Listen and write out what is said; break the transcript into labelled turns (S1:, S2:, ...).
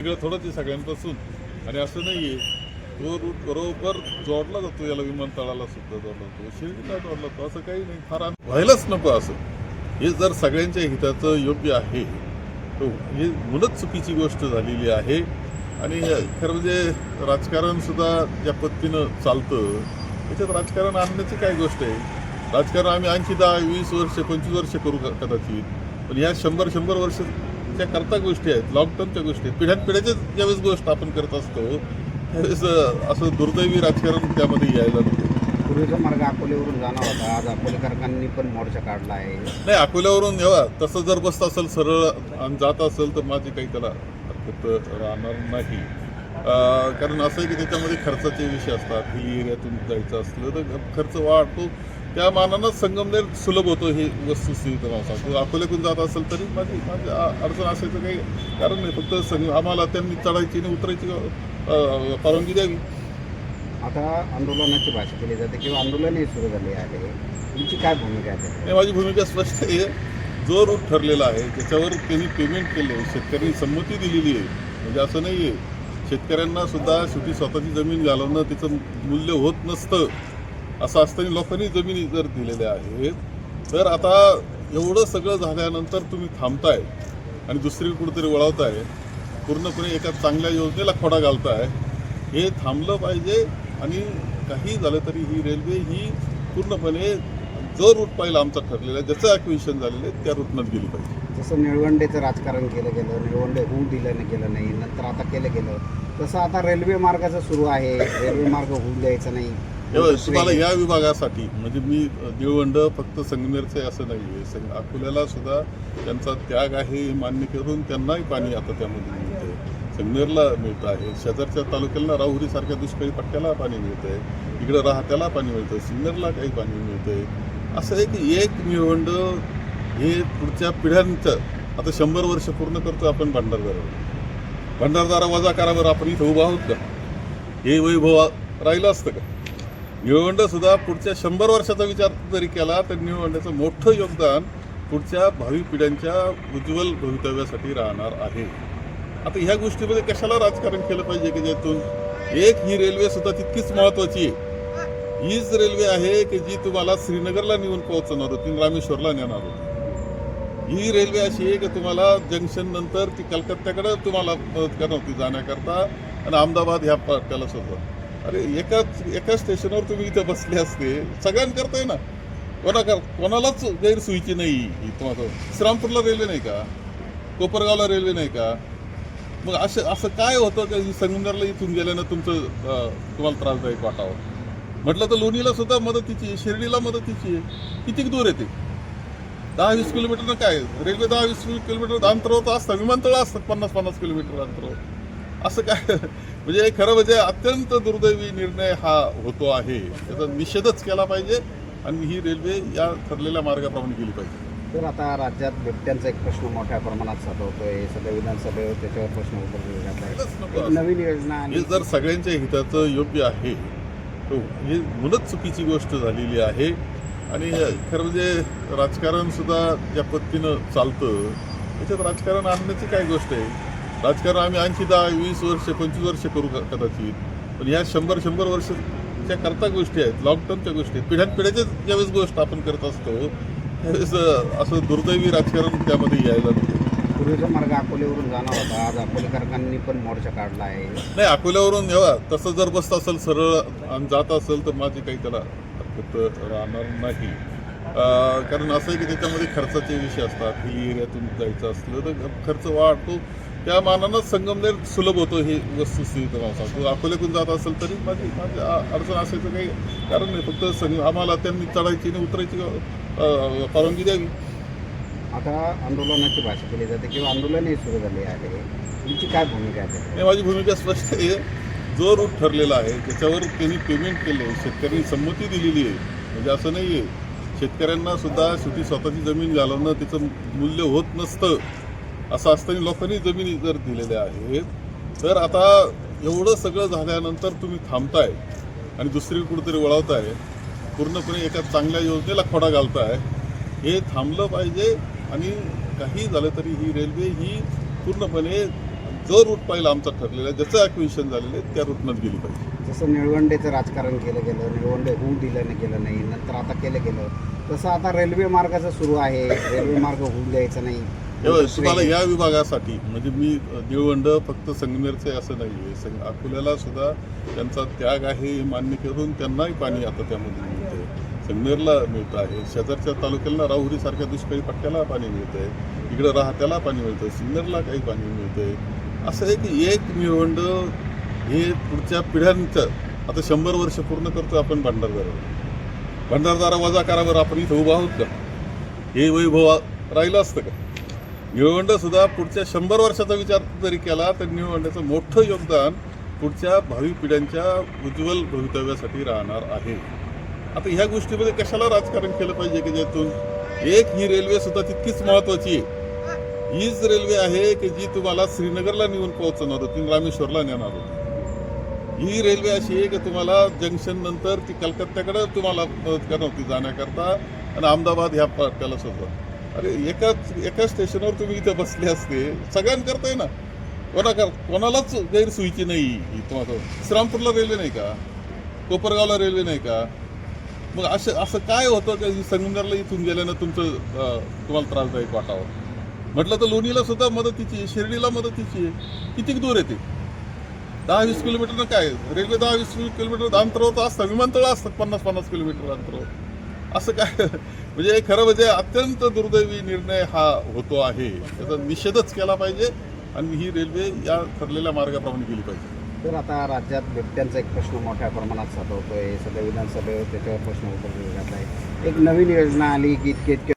S1: वेगळं थोडंच आहे सगळ्यांपासून. आणि असं नाही आहे तो रूट बरोबर जोडला जातो याला विमानतळाला सुद्धा जोडला जातो. शिर्डीला जोडला जातो असं काही नाही. फार व्हायलाच नको असं. हे जर सगळ्यांच्या हिताचं योग्य आहे तर हे मुलंच चुकीची गोष्ट झालेली आहे. आणि खरं म्हणजे राजकारण सुद्धा ज्या पद्धतीनं चालतं त्याच्यात राजकारण आणण्याची काय गोष्ट आहे? राजकारण आम्ही आणखी दहा वीस वर्ष पंचवीस वर्ष करू कदाचित. पण ह्या शंभर शंभर वर्ष त्या करता गोष्टी आहेत लॉंग टर्मच्या गोष्टी आहेत. पिढ्यान पिढ्याच्याच ज्यावेळेस गोष्ट आपण करत असतो त्यावेळेस असं दुर्दैवी राजकारण त्यामध्ये यायला नको.
S2: पूर्वीचा मार्ग अकोलेवरून जाणार होता आज अकोलेकरांनी पण मोर्चा काढला आहे.
S1: नाही अकोल्यावरून जेव्हा तसं जर बसत असेल सरळ आणि जात असेल तर माझी काही त्याला हरकत राहणार नाही. कारण असं आहे की त्याच्यामध्ये खर्चाचे विषय असतात. हिल एरियातून जायचं असलं तर खर्च वाढतो. त्या मानानं संगमनेर सुलभ होतो ही वस्तुस्थिती सांगतो. अकोल्यातून जात असेल तरी माझी माझी अडचण असायचं काही कारण नाही. फक्त संग आम्हाला त्यांनी चढायची आणि उतरायची परवानगी द्यावी.
S2: आता आंदोलनाची भाषा केली जाते किंवा आंदोलनही सुरू झाले आहे. तुमची काय भूमिका आहे?
S1: माझी भूमिका स्पष्ट आहे. जो रूट ठरलेला आहे त्याच्यावर त्यांनी पेमेंट केलं शेतकऱ्यांनी संमती दिलेली आहे. म्हणजे असं नाही आहे शेतकऱ्यांना सुद्धा शेवटी स्वतःची जमीन घालवणं तिचं मूल्य होत नसतं. असं असताना लोकांनी जमिनी जर दिलेल्या आहेत तर आता एवढं सगळं झाल्यानंतर तुम्ही थांबताय आणि दुसरी कुठेतरी वळवताय पूर्णपणे एका चांगल्या योजनेला खोडा घालताय हे थांबलं पाहिजे आणि काही झालं तरी ही रेल्वे ही पूर्णपणे जो रूट पाहिला आमचा ठरलेला आहे ज्याचं ॲक्विशन झालेलं आहे त्या रूटनं गेली पाहिजे.
S2: जसं निळवंडेचं राजकारण केलं गेलं निळवंडे होऊ दिलं नाही गेलं नाही नंतर आता केलं गेलं. तसं आता रेल्वे मार्गाचं सुरू आहे रेल्वे मार्ग होऊ द्यायचा नाही.
S1: तुम्हाला या विभागासाठी म्हणजे मी निळवंड फक्त संगमेरचं आहे असं नाही आहे संग अकोल्याला सुद्धा त्यांचा त्याग आहे हे मान्य करून त्यांनाही पाणी आता त्यामध्ये मिळतं आहे संगमेरला मिळतं आहे. शेजारच्या तालुक्याला राहुरीसारख्या दुष्काळी पट्ट्याला पाणी मिळतं आहे इकडं राहत्याला पाणी मिळतं सिन्नरला काही पाणी मिळतं आहे असं आहे की एक निळवंड हे पुढच्या पिढ्यांचं आता शंभर वर्ष पूर्ण करतो आपण भंडारदारावर. भंडारदारा वजा करा बरं आपण इथं उभा आहोत का? हे वैभव राहिलं असतं का? निळवंड सुद्धा पुढच्या शंभर वर्षाचा विचार जरी केला तर निळवंड्याचं मोठं योगदान पुढच्या भावी पिढ्यांच्या उज्ज्वल भवितव्यासाठी राहणार आहे. आता ह्या गोष्टीमध्ये कशाला राजकारण केलं पाहिजे की ज्यातून एक ही रेल्वे सुद्धा तितकीच महत्वाची आहे? हीच रेल्वे आहे की जी तुम्हाला श्रीनगरला नेऊन पोहोचवणार होती रामेश्वरला नेणार होती. ही रेल्वे अशी आहे की तुम्हाला जंक्शन नंतर ती कलकत्त्याकडे तुम्हाला मदत करणार होती जाण्याकरता आणि अहमदाबाद ह्या त्याला सुद्धा अरे एकाच एका स्टेशनवर तुम्ही इथं बसले असते. सगळ्यांकरताय ना. कोणा कर कोणालाच गैरसोयीची नाही तुम्हाला. श्रामपूरला रेल्वे नाही का? कोपरगावला रेल्वे नाही का? मग असं असं काय होतं का संगमनेरला इथून गेल्यानं तुमचं तुम्हाला त्रासदायक वाटावं? म्हटलं तर लोणीला सुद्धा मदतीची आहे शिर्डीला मदतीची आहे. किती दूर येते दहा वीस किलोमीटर काय? रेल्वे दहा वीस किलोमीटर अंतरावर असतं. विमानतळ असतात पन्नास पन्नास किलोमीटर अंतरावर. असं काय? म्हणजे खरं म्हणजे अत्यंत दुर्दैवी निर्णय हा होतो आहे. त्याचा निषेधच केला पाहिजे आणि ही रेल्वे या ठरलेल्या मार्गाप्रमाणे गेली पाहिजे.
S2: तर आता राज्यात बिबट्यांचा एक प्रश्न मोठ्या प्रमाणात साठवतोय सध्या विधानसभेवर त्याच्यावर प्रश्न
S1: असं.
S2: नवीन योजना
S1: हे जर सगळ्यांच्या हिताचं योग्य आहे तर हे मुळच चुकीची गोष्ट झालेली आहे. आणि खरं म्हणजे राजकारण सुद्धा ज्या पद्धतीनं चालतं त्याच्यात राजकारण आणण्याची काय गोष्ट आहे? राजकारण आम्ही आणखी दहा वीस वर्ष पंचवीस वर्ष करू कदाचित. पण ह्या शंभर शंभर वर्ष त्या करता गोष्टी आहेत लॉंग टर्मच्या गोष्टी आहेत. पिढ्यान पिढ्याच्याच ज्यावेळेस गोष्ट आपण करत असतो त्यावेळेस असं दुर्दैवी राजकारण त्यामध्ये यायला नको.
S2: पूर्वीचा मार्ग अकोलेवरून जाणार होता. आज अकोलेकरांनी पण मोर्चा काढला आहे.
S1: नाही अकोल्यावरून जेव्हा तसं जर बसत असेल सरळ आणि जात असेल तर माझी काही त्याला हरकत राहणार नाही. कारण असं आहे की त्याच्यामध्ये खर्चाचे विषय असतात. हिल एरियातून जायचं असलं तर खर्च वाढतो. त्या मानानं संगमनेर सुलभ होतो ही वस्तुस्थिती सांगतो अकोल्यातून जात असेल तरी माझी माझी अडचण असायचं काही कारण नाही. फक्त संग आम्हाला त्यांनी चढायची आणि उतरायची परवानगी द्यावी.
S2: आता आंदोलनाची भाषा केली जाते किंवा आंदोलनही सुरू झाले आहे. तुमची काय भूमिका आहे?
S1: माझी भूमिका स्पष्ट आहे. जो रूट ठरलेला आहे त्याच्यावर त्यांनी पेमेंट केलं आहे. शेतकऱ्यांनी संमती दिलेली आहे. म्हणजे असं नाही आहे शेतकऱ्यांना सुद्धा शेवटी स्वतःची जमीन घालवणं तिचं मूल्य होत नसतं. असं असताना लोकांनी जमिनी जर दिलेल्या आहेत तर आता एवढं सगळं झाल्यानंतर तुम्ही थांबताय आणि दुसरी कुठेतरी वळवताय पूर्णपणे एका चांगल्या योजनेला खोडा घालताय हे थांबलं पाहिजे आणि काही झालं तरी ही रेल्वे ही पूर्णपणे जो रूट पहिला आमचा ठरलेला आहे ज्याचं ॲक्विशन झालेलं आहे त्या रूटनंच गेली पाहिजे.
S2: जसं निळवंडेचं राजकारण केलं गेलं निळवंडे होऊ दिलं नाही गेलं नाही नंतर आता केलं गेलं. तसं आता रेल्वे मार्गाचं सुरू आहे रेल्वे मार्ग होऊ द्यायचा नाही.
S1: तुम्हाला या विभागासाठी म्हणजे मी निळवंड फक्त संगमेरचे असं नाही आहे संग अकोल्याला सुद्धा त्यांचा त्याग आहे हे मान्य करून त्यांनाही पाणी आता त्यामध्ये मिळतंय. संगमेरला मिळतं आहे. शेजारच्या तालुक्याला राहुरीसारख्या दुष्काळी पट्ट्याला पाणी मिळतंय. इकडं राहत्याला पाणी मिळतं सिन्नरला काही पाणी मिळतंय. असं आहे की एक निळवंड हे पुढच्या पिढ्यांचं आता शंभर वर्ष पूर्ण करतो आपण भंडारदारावर. भंडारदारा वजा करावर आपण इथं उभा आहोत का? हे वैभव राहिलं असतं का? निळवंडसुद्धा पुढच्या शंभर वर्षाचा विचार जरी केला तर निळवंड्याचं मोठं योगदान पुढच्या भावी पिढ्यांच्या उज्ज्वल भवितव्यासाठी राहणार आहे. आता ह्या गोष्टीमध्ये कशाला राजकारण केलं पाहिजे की ज्यातून एक ही रेल्वे सुद्धा तितकीच महत्वाची आहे? हीच रेल्वे आहे की जी तुम्हाला श्रीनगरला नेऊन पोहोचवणार होती रामेश्वरला नेणार होती. ही रेल्वे अशी आहे की तुम्हाला जंक्शन नंतर ती कलकत्त्याकडे तुम्हाला मदत करणार होती जाण्याकरता आणि अहमदाबाद ह्या त्याला सुद्धा अरे एकाच एका स्टेशनवर तुम्ही इथे बसले असते. सगळ्यांकरताय ना. कोणा कर कोणालाच गैरसोयीची नाही ही तुम्हाला. श्रामपूरला रेल्वे नाही का? कोपरगावला रेल्वे नाही का? मग असं असं काय होतं का संगमनेरला इथून गेल्यानं तुमचं तुम्हाला त्रासदायक वाटावं? म्हटलं तर लोणीला सुद्धा मदतीची आहे शिर्डीला मदतीची आहे. किती दूर येते दहा वीस किलोमीटर काय? रेल्वे दहा वीस किलोमीटर अंतरावर तर असतं विमानतळ असतात पन्नास पन्नास किलोमीटर अंतरावर. असं काय? म्हणजे हे खरं म्हणजे अत्यंत दुर्दैवी निर्णय हा होतो आहे. त्याचा निषेधच केला पाहिजे आणि ही रेल्वे या ठरलेल्या मार्गाप्रमाणे गेली पाहिजे.
S2: तर आता राज्यात बिबट्यांचा एक प्रश्न मोठ्या प्रमाणात साठवतोय सध्या विधानसभेवर त्याच्यावर प्रश्न उपस्थित आहे. एक नवीन योजना आली की इतके इतके